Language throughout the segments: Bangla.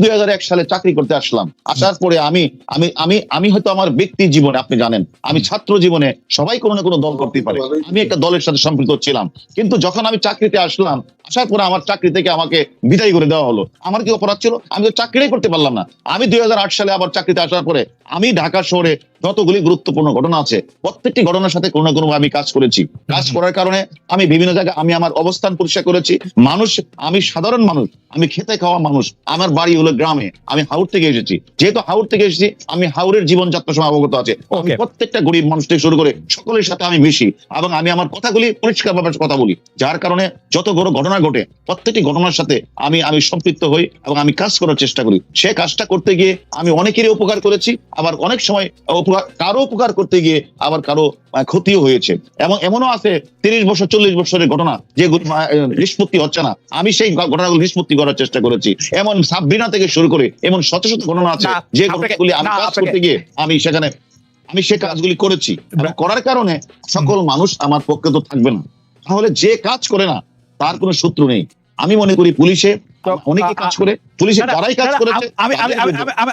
দুই হাজার এক সালে চাকরি করতে আসলাম। আসার পরে আমি আমি আমি আমি হয়তো আমার ব্যক্তি জীবনে আপনি জানেন আমি ছাত্র জীবনে সবাই কোনো না কোনো দল করতে পারে। আমি একটা দলের সাথে সম্পৃক্ত ছিলাম। কিন্তু যখন আমি চাকরিতে আসলাম আসার পরে আমার চাকরি থেকে আমাকে বিদায় করে দেওয়া হলো। আমার কি অপরাধ ছিল? আমি তো চাকরিই করতে পারলাম না। আমি দুই হাজার আট সালে আবার চাকরিতে আসার পরে আমি ঢাকা শহরে যতগুলি গুরুত্বপূর্ণ ঘটনা আছে প্রত্যেকটি ঘটনার সাথে কোনো না কোনো আমি কাজ করেছি। কাজ করার কারণে আমি বিভিন্ন জায়গায় আমি আমার অবস্থান পরিষ্কার করেছি। মানুষ আমি সাধারণ মানুষ আমি খেতে খাওয়া মানুষ আমার বাড়ি হলো গ্রামে আমি হাওড় থেকে এসেছি। যেহেতু হাওড় থেকে এসেছি আমি হাওড়ের জীবনযাত্রা সময় অবগত আছে। আমি প্রত্যেকটা গরিব মানুষ থেকে শুরু করে সকলের সাথে আমি মিশি এবং আমি আমার কথাগুলি পরিষ্কারভাবে কথা বলি। যার কারণে যত বড় ঘটনা ঘটে প্রত্যেকটি ঘটনার সাথে আমি আমি সম্পৃক্ত হই এবং আমি কাজ করার চেষ্টা করি। সে কাজটা করতে গিয়ে আমি অনেকেরই উপকার করেছি আবার অনেক সময় উপকার কারও উপকার করতে গিয়ে আবার কারও ক্ষতিও হয়েছে। এবং এমনও আছে তিরিশ বছর চল্লিশ বছরের ঘটনা যে নিষ্পত্তি হচ্ছে না। আমি সেই ঘটনাগুলো নিষ্পত্তি করার চেষ্টা করেছি। এমন সাবরিনা থেকে শুরু করে এমন শত শত ঘটনা আছে যে ঘটনাগুলি আমি কাজ করতে গিয়ে আমি সেখানে আমি সে কাজগুলি করেছি। করার কারণে সকল মানুষ আমার পক্ষে তো থাকবে না। তাহলে যে কাজ করে না তার কোনো সূত্র নেই। আমি মনে করি পুলিশে অনেকে কাজ করে পুলিশে যারাই কাজ করেছে আমি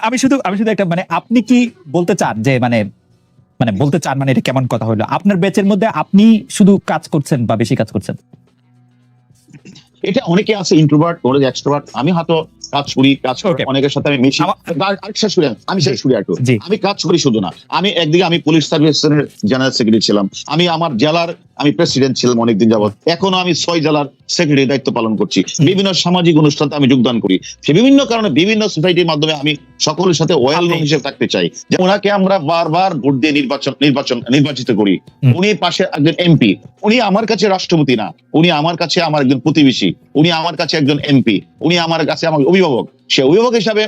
আমি শুধু আমি শুধু একটা মানে আপনি কি বলতে চান যে মানে মানে বলতে চান মানে এটা কেমন কথা হলো? আপনার ব্যাচের মধ্যে আপনি শুধু কাজ করছেন বা বেশি কাজ করছেন? এটা অনেকে আছে ইন্ট্রোভার্ট অনেকে এক্সট্রোভার্ট আমি হয়তো কাজ করি কাজ করি অনেকের সাথে আমি মিশি। শেষ করি আমি। আমি শেষ করি একটু। আমি কাজ করি শুধু না। আমি একদিকে আমি পুলিশ সার্ভিসের জেনারেল সেক্রেটারি ছিলাম। আমি আমার জেলার আমি প্রেসিডেন্ট ছিলাম অনেকদিন যাবত এখনও আমি ছয় জেলার সেক্রেটারি দায়িত্ব পালন করছি। বিভিন্ন সামাজিক অনুষ্ঠানে আমি যোগদান করি। সে বিভিন্ন কারণে বিভিন্ন সোসাইটির মাধ্যমে আমি সকলের সাথে ওয়েল রুম হিসেবে থাকতে চাই। যে ওনাকে আমরা বারবার ভোট দিয়ে নির্বাচন নির্বাচন নির্বাচিত করি। উনি পাশে একজন এমপি উনি আমার কাছে রাষ্ট্রপতি না। উনি আমার কাছে আমার একজন প্রতিবেশী। উনি আমার কাছে একজন এমপি উনি আমার কাছে আমার অভিভাবক। সে অভিভাবক হিসাবে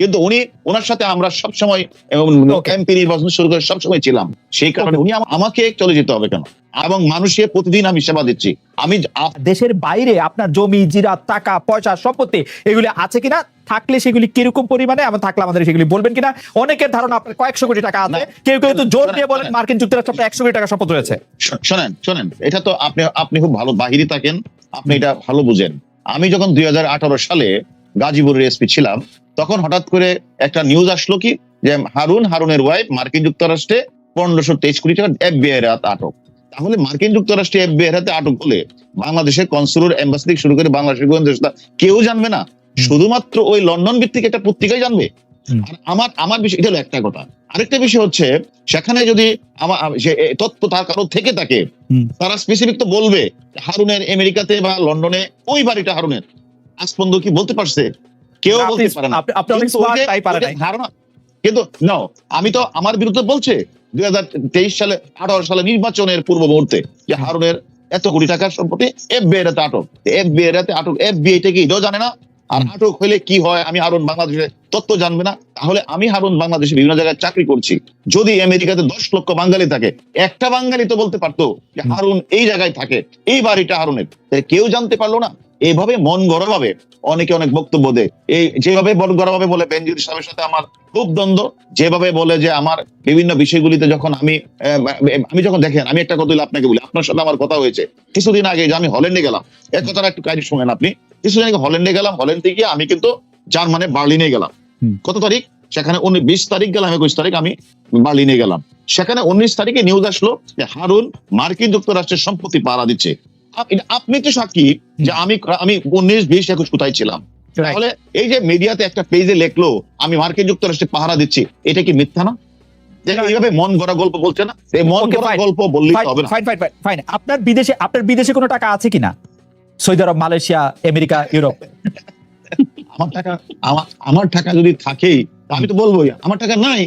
কিন্তু উনি ওনার সাথে আমরা সবসময়. এমপি নির্বাচন শুরু করে সবসময় ছিলাম। সেই কারণে উনি আমাকে চলে যেতে হবে কেন? এবং মানুষের প্রতিদিন আমি সেবা দিচ্ছি। আমি দেশের বাইরে আপনার জমি জিরাত টাকা পয়সা সম্পত্তি এগুলি আছে কিনা? থাকলে সেগুলি কীরকম পরিমাণে এবং থাকলে আমাদের সেগুলি বলবেন কিনা? অনেকের ধারণা আপনার কয়েকশো কোটি টাকা আছে। কেউ কেউ তো জোর দিয়ে বলেন মার্কিন যুক্তরাষ্ট্র আপনার একশো কোটি টাকা সম্পদ রয়েছে। শোনেন শোনেন এটা তো আপনি আপনি খুব ভালো বাহিরে থাকেন আপনি এটা ভালো বুঝেন। আমি যখন দুই হাজার আঠারো সালে গাজীপুরের এসপি ছিলাম তখন হঠাৎ করে একটা নিউজ আসলো কি? যে হারুন হারুনের ওয়াইফ মার্কিন যুক্তরাষ্ট্রে পনেরোশো তেইশ কোটি টাকা এফবিআই এর হাতে আটক। তাহলে মার্কিন যুক্তরাষ্ট্রে এফবিআই এর হাতে আটক হলে বাংলাদেশের কনসুলার এম্বাসি থেকে শুরু করে বাংলাদেশের গোয়েন্দা কেউ জানবে না। শুধুমাত্র ওই লন্ডন ভিত্তিক একটা পত্রিকাই জানবে। আর আমার আমার বিষয় এটা হলো একটা কথা। আরেকটা বিষয় হচ্ছে সেখানে যদি আমার তথ্য তার কারও থেকে থাকে তারা স্পেসিফিক তো বলবে হারুনের আমেরিকাতে বা লন্ডনে ওই বাড়িটা হারুনের। আজ পর্যন্ত কি বলতে পারছে? কেউ বলতে পারে না। আপনি- অনেক যে- তাই পারে নাই। ধারণা কিন্তু নাও আমি তো আমার বিরুদ্ধে বলছে দুই হাজার তেইশ সালে আঠারো সালে নির্বাচনের পূর্ব মুহূর্তে যে হারুনের এত কোটি টাকার সম্পত্তি এফবিআই এর হাতে আটক এফবিআই এর হাতে আটক এফবিআই টা কি এটাও জানে না? আর আটক হলে কি হয়? আমি হারুন বাংলাদেশের তত্ত্ব জানবে না। তাহলে আমি হারুন বাংলাদেশে বিভিন্ন জায়গায় চাকরি করছি। যদি আমেরিকাতে দশ লক্ষ বাঙালি থাকে একটা বাঙালি তো বলতে পারতো যে হারুন এই জায়গায় থাকে এই বাড়িটা হারুনের। কেউ জানতে পারল না। এইভাবে মন গড়া অনেকে অনেক বক্তব্য দেয়। এই যেভাবে মন গড়া বলে বেনজির সাহেবের সাথে আমার খুব দ্বন্দ্ব যেভাবে বলে যে আমার বিভিন্ন বিষয়গুলিতে যখন আমি আমি যখন দেখেন আমি একটা কথা আপনাকে বলি আপনার সাথে আমার কথা হয়েছে। কিছুদিন আগে যে আমি হল্যান্ডে গেলাম এক কথাটা একটু কাহিনী শোনেন আপনি। কিছুদিন আগে হল্যান্ডে গেলাম হল্যান্ড থেকে আমি কিন্তু জার্মানে বার্লিনে গেলাম। কত তারিখ? সেখানে উনি বিশ তারিখ গেলাম একুশ তারিখ আমি বার্লিনে গেলাম। সেখানে উনিশ তারিখে নিউজ আসলো যে হারুন মার্কিন যুক্তরাষ্ট্রের সম্পত্তি পাহারা দিচ্ছে। আপনি তো সাক্ষী যে আমি আমি উনিশ বিশ একুশ কোথায় ছিলাম? তাহলে এই যে মিডিয়াতে একটা পেজে লেখলো আমি মার্কিন যুক্তরাষ্ট্রে পাহারা দিচ্ছি এটা কি মিথ্যা না? এইভাবে মন গড়া গল্প বলছে না? এই মন গড়া গল্প বললেই হবে না। ফাইন ফাইন ফাইন ফাইন আপনার বিদেশে আপনার বিদেশে কোনো টাকা আছে কিনা? Saudi Arab Malaysia America Europe? আমার টাকা আমার আমার টাকা যদি থাকেই আমি তো বলবোই আমার টাকা নাই।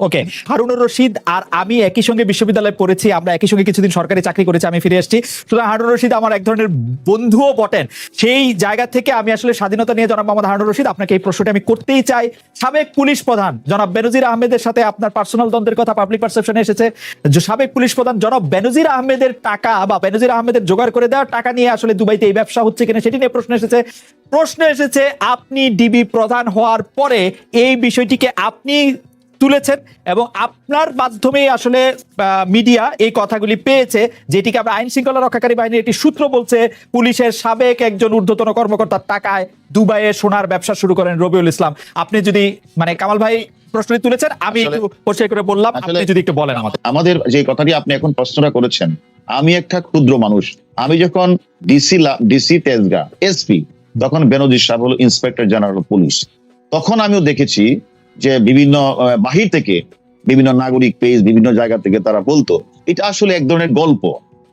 ওকে হারুনুর রশিদ আর আমি একই সঙ্গে বিশ্ববিদ্যালয়ে পড়েছি, আমরা একই সঙ্গে কিছুদিন সরকারি চাকরি করেছি, আমি ফিরে এসেছি। সুতরাং হারুনুর রশিদ আমার এক ধরনের বন্ধুও বটেন। সেই জায়গা থেকে আমি আসলে স্বাধীনতা নিয়ে জনাব মোহাম্মদ হারুনুর রশিদ, আপনাকে এই প্রশ্নটা আমি করতেই চাই। সাবেক পুলিশ প্রধান জনাব বেনজির আহমেদের সাথে আপনার পার্সোনাল দ্বন্দ্বের কথা পাবলিক পারসেপশনে এসেছে। সাবেক পুলিশ প্রধান জনাব বেনজির আহমেদের টাকা বা বেনজির আহমেদের জোগাড় করে দেওয়া টাকা নিয়ে আসলে দুবাইতে এই ব্যবসা হচ্ছে কিনা সেটি নিয়ে প্রশ্ন এসেছে। প্রশ্ন এসেছে, আপনি ডিবি প্রধান হওয়ার পরে এই বিষয়টিকে আপনি তুলেছেন এবং আপনার মাধ্যমে আসলে মিডিয়া এই কথাগুলি পেয়েছে যেটিকে আমরা আইন শৃঙ্খলা রক্ষাকারী বাহিনীর একটি সূত্র বলছে পুলিশের সাবেক একজন ঊর্ধ্বতন কর্মকর্তার টাকায় দুবাইয়ে সোনার ব্যবসা শুরু করেন রবিউল ইসলাম। আপনি যদি মানে কামাল ভাই প্রশ্নটি তুলেছেন আমি একটু পরিচয় করে বললাম আপনি যদি একটু বলেন আমাদের। আমাদের যে কথাটি আপনি এখন প্রশ্নটা করেছেন আমি একটা ক্ষুদ্র মানুষ। আমি যখন ডিসি ডিসি তেজগা এসপি তখন বেনজির সাহেব হলো ইন্সপেক্টর জেনারেল পুলিশ তখন আমিও দেখেছি যে বিভিন্ন বাহির থেকে বিভিন্ন নাগরিক পেজ, বিভিন্ন জায়গা থেকে তারা বলতো, এটা আসলে এক ধরনের গল্প।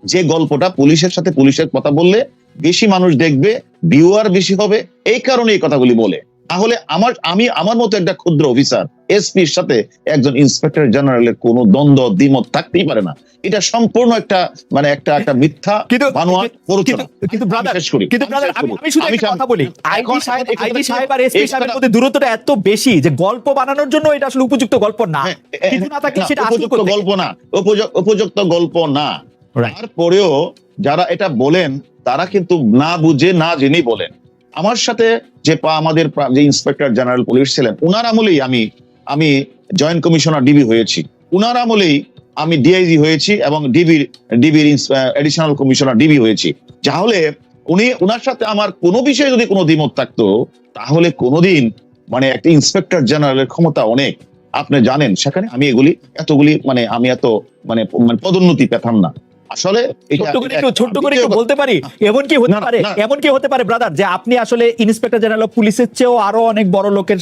যে গল্পটা পুলিশের সাথে পুলিশের কথা বললে বেশি মানুষ দেখবে ভিউয়ার বেশি হবে, এই কারণে এই কথাগুলি বলে। তাহলে আমার আমি আমার মতো একটা ক্ষুদ্র অফিসার এসপির সাথে একজন ইন্সপেক্টর জেনারেলের কোনো দ্বন্দ্ব দ্বিমত থাকতেই পারে না। এটা সম্পূর্ণ একটা মানে একটা একটা মিথ্যা কিন্তু বানোয়াট প্ররোচনা। কিন্তু- কিন্তু ব্রাদার কিন্তু আমি ব্রাদার আমি শুধু একটা কথা বলি। এখন সাহেব কি- সাহেব আর এসপি সাহেবের মধ্যে দূরত্বটা এত বেশি যে গল্প বানানোর জন্য এটা আসলে উপযুক্ত গল্প না। হ্যাঁ, কিছু না থাকলে সেটা উপযুক্ত গল্প না। উপযুক্ত উপযুক্ত গল্প না। তারপরেও যারা এটা বলেন তারা কিন্তু না বুঝে না জেনেই বলেন। আমার সাথে যে পা- আমাদের যে ইন্সপেক্টর জেনারেল পুলিশ ছিলেন, উনার আমলেই আমি আমি জয়েন্ট কমিশনার ডিবি হয়েছি। উনার আমলেই আমি ডিআইজি হয়েছি এবং ডিবির ডিবির এডিশনাল কমিশনার ডিবি হয়েছি। তাহলে উনি, উনার সাথে আমার কোনো বিষয়ে যদি কোনো দ্বিমত থাকতো, তাহলে কোনোদিন মানে একটা ইন্সপেক্টর জেনারেলের ক্ষমতা অনেক। আপনি জানেন, সেখানে আমি এগুলি, এতগুলি মানে আমি এত মানে মানে পদোন্নতি পেতাম না। আসলে ছোট্ট করে একটু ছোট্ট করে একটু বলতে পারি? এমন কি হতে পারে এমন কি হতে পারে ব্রাদার যে আপনি আসলে ইন্সপেক্টর জেনারেল পুলিশের চেয়েও আরও অনেক বড় লোকের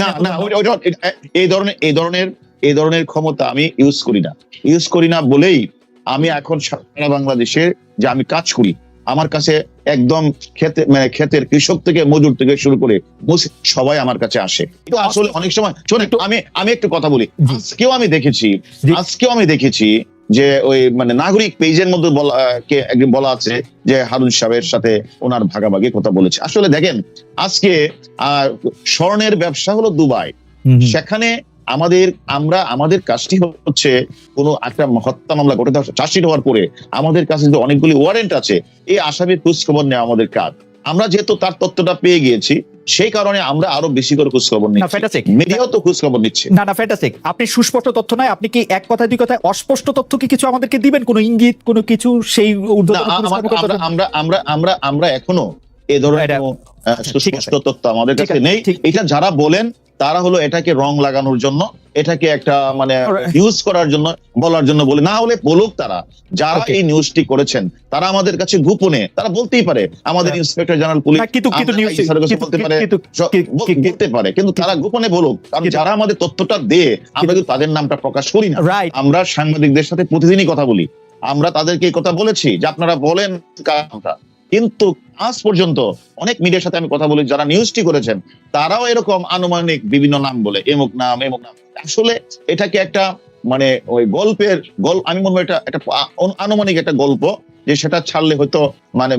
না না এই ধরনের এই ধরনের এই ধরনের ক্ষমতা আমি ইউজ করি না। ইউজ করি না বলেই আমি এখন সারা বাংলাদেশে যে আমি কাজ করি আমার কাছে একদম খেতে মানে ক্ষেতের কৃষক থেকে মজুর থেকে শুরু করে সবাই আমার কাছে আসে। তো আসলে অনেক সময় শোন একটু আমি আমি একটু কথা বলি। আজকেও আমি দেখেছি আজকেও আমি দেখেছি যে ওই মানে নাগরিক পেজের মধ্যে বলা বলা আছে যে হারুন সাহেবের সাথে ওনার ভাগাভাগি কথা বলেছে। আসলে দেখেন আজকে আহ স্বর্ণের ব্যবসা হলো দুবাই। সেখানে আমাদের আমরা আমাদের কাজটি হচ্ছে কোনো একটা হত্যা মামলা ঘটে দেওয়া চার্জশিট হওয়ার পরে আমাদের কাছে যে অনেকগুলি ওয়ারেন্ট আছে এই আসামির খোঁজ খবর নেওয়া আমাদের কাজ। আমরা যেহেতু তার তথ্যটা পেয়ে গিয়েছি সেই কারণে আমরা আরও বেশি করে খোঁজ খবর নিচ্ছি। মিডিয়াও তো খোঁজ খবর নিচ্ছে। না না ফ্যান্টাস্টিক আপনি সুস্পষ্ট তথ্য নয় আপনি কি এক কথা দুই কথায় অস্পষ্ট তথ্য কি কিছু আমাদেরকে দিবেন? কোনো ইঙ্গিত কোনো কিছু সেই আমরা আমরা- আমরা আমরা এখনও এ ধরনের আচ্ছা। সুস্পষ্ট তথ্য আমাদের কাছে নেই। ঠিক- এটা যারা বলেন তারা হলো এটাকে রং লাগানোর জন্য এটাকে একটা মানে. ইউজ করার জন্য বলার জন্য বলে। না হলে বলুক তারা যারা এই নিউজটি করেছেন তারা আমাদের কাছে গোপনে তারা বলতেই পারে আমাদের। ইন্সপেক্টর জেনারেল পুলিশ বলতে পারে কিন্তু তারা গোপনে বলুক কারণ যারা আমাদের তথ্যটা দেয় আমরা কিন্তু তাদের নামটা প্রকাশ করি না। আমরা সাংবাদিকদের সাথে প্রতিদিনই কথা বলি। আমরা তাদেরকে এই কথা বলেছি যে আপনারা বলেন কারণটা কিন্তু আজ পর্যন্ত অনেক মিডিয়ার সাথে আমি কথা বলি, যারা নিউজটি করেছেন, তারাও এরকম আনুমানিক বিভিন্ন নাম বলে, এমুক নাম এমুক নাম। আসলে এটাকে একটা মানে ওই গল্পের গল্প আমি মনে হয় এটা একটা আনুমানিক একটা গল্প, যে সেটা ছাড়লে হয়তো মানে